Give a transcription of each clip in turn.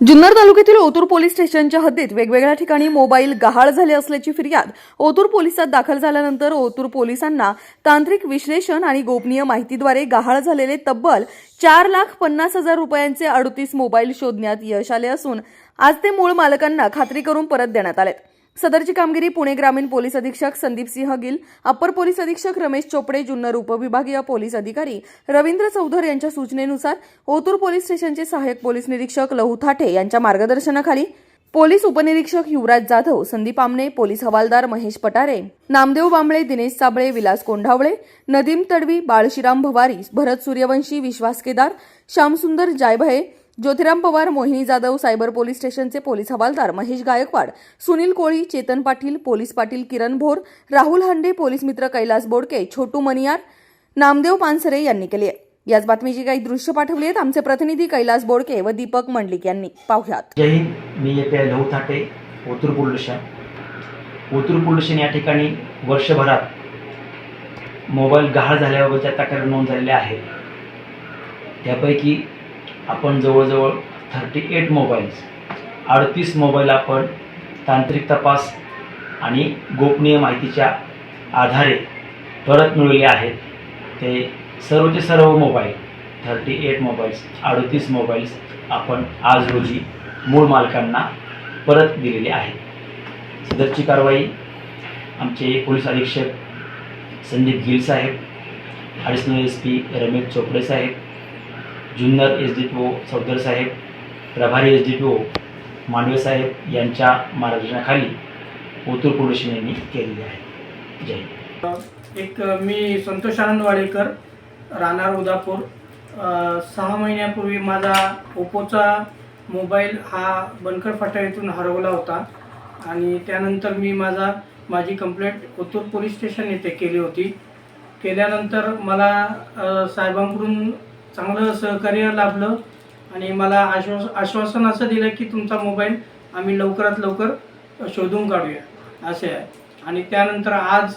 जुन्नर तालुक्यातील ओतूर पोलीस स्टेशनच्या हद्दीत वेगवेगळ्या ठिकाणी मोबाईल गहाळ झाले असल्याची फिर्याद ओतूर पोलिसात दाखल झाल्यानंतर ओतूर पोलिसांना तांत्रिक विश्लेषण आणि गोपनीय माहितीद्वारे गहाळ झालेले तब्बल चार लाख पन्नास हजार रुपयांचे अडतीस मोबाईल शोधण्यात यश आले असून आज ते मूळ मालकांना खात्री करून परत देण्यात आले सदरची कामगिरी पुणे ग्रामीण पोलीस अधीक्षक संदीप सिंह गिल अप्पर पोलीस अधीक्षक रमेश चोपडे जुन्नर उपविभागीय पोलीस अधिकारी रवींद्र चौधर यांच्या सूचनेनुसार ओतूर पोलीस स्टेशनचे सहाय्यक पोलीस निरीक्षक लहू थाटे यांच्या मार्गदर्शनाखाली पोलीस उपनिरीक्षक युवराज जाधव संदीप आमने पोलीस हवालदार महेश पटारे नामदेव बांबळे दिनेश साबळे विलास कोंढावळे नदीम तडवी बाळशिराम भवारी भरत सूर्यवंशी विश्वास केदार श्यामसुंदर जायभये ज्योतिराम पवार मोहिनी जाधव सायबर पोलीस स्टेशनचे पोलीस हवालदार महेश गायकवाड सुनील कोळी चेतन पाटील पोलीस पाटील किरण भोर राहुल हंडे पोलीस मित्र कैलास बोडके छोटू मनियार नामदेव पानसरे यांनी केली आहे. याच बातमीची काही दृश्य पाठवली आहेत आमचे प्रतिनिधी कैलास बोडके व दीपक मंडलिक यांनी पाहुयात. जय हिंद मी येते लहू थाटे ओतूर ओतूर या ठिकाणी वर्षभरात मोबाईल गहाळ झाल्याबाबतच्या तक्रार नोंद झालेल्या आहेत. त्यापैकी आपण जवळजवळ थर्टी एट मोबाईल्स अडतीस मोबाईल आपण तांत्रिक तपास आणि गोपनीय माहितीच्या आधारे परत मिळवले आहेत. ते सर्वचे सर्व मोबाईल थर्टी एट मोबाईल्स अडतीस मोबाईल्स आपण आज रोजी मूळ मालकांना परत दिलेले आहे सदरची कारवाई आमचे पोलीस अधीक्षक संदीप गिल साहेब additional S P Ramesh Chopde साहेब Junnar S D P O Chaudhar साहेब प्रभारी S D P O Mandave साहेब यांच्या मार्गदर्शनाखाली ओतूर पोलीस यांनी केलेली आहे. जय एक मी संतोष आनंद वाडेकर राहणार उदापूर. सहा महिन्यापूर्वी माझा ओप्पोचा मोबाईल हा बनकर फाटा येथून हरवला होता. आणि त्यानंतर मी माझा माझी कंप्लेंट ओतूर पोलीस स्टेशन येथे केली होती. केल्यानंतर मला साहेबांकडून चांगलं सहकार्य लाभलं. आणि मला आश्वास आश्वासन असं दिलं की तुमचा मोबाईल आम्ही लवकरात लवकर शोधून काढूया. असे आहे. आणि त्यानंतर आज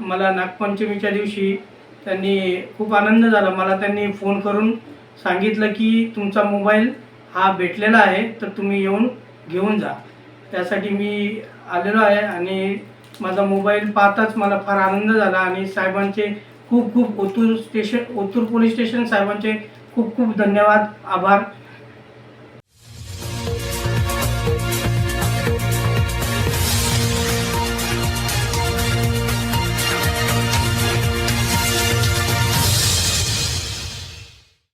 मला नागपंचमीच्या दिवशी त्यांनी खूप आनंद झाला. मला त्यांनी फोन करून सांगितलं की तुमचा मोबाईल हा भेटलेला आहे तर तुम्ही येऊन घेऊन जा. त्यासाठी मी आलेलो आहे आणि माझा मोबाईल पाहताच मला फार आनंद झाला. आणि साहेबांचे खूप खूप Otur station Otur police station साहेबांचे खूप खूप धन्यवाद आभार.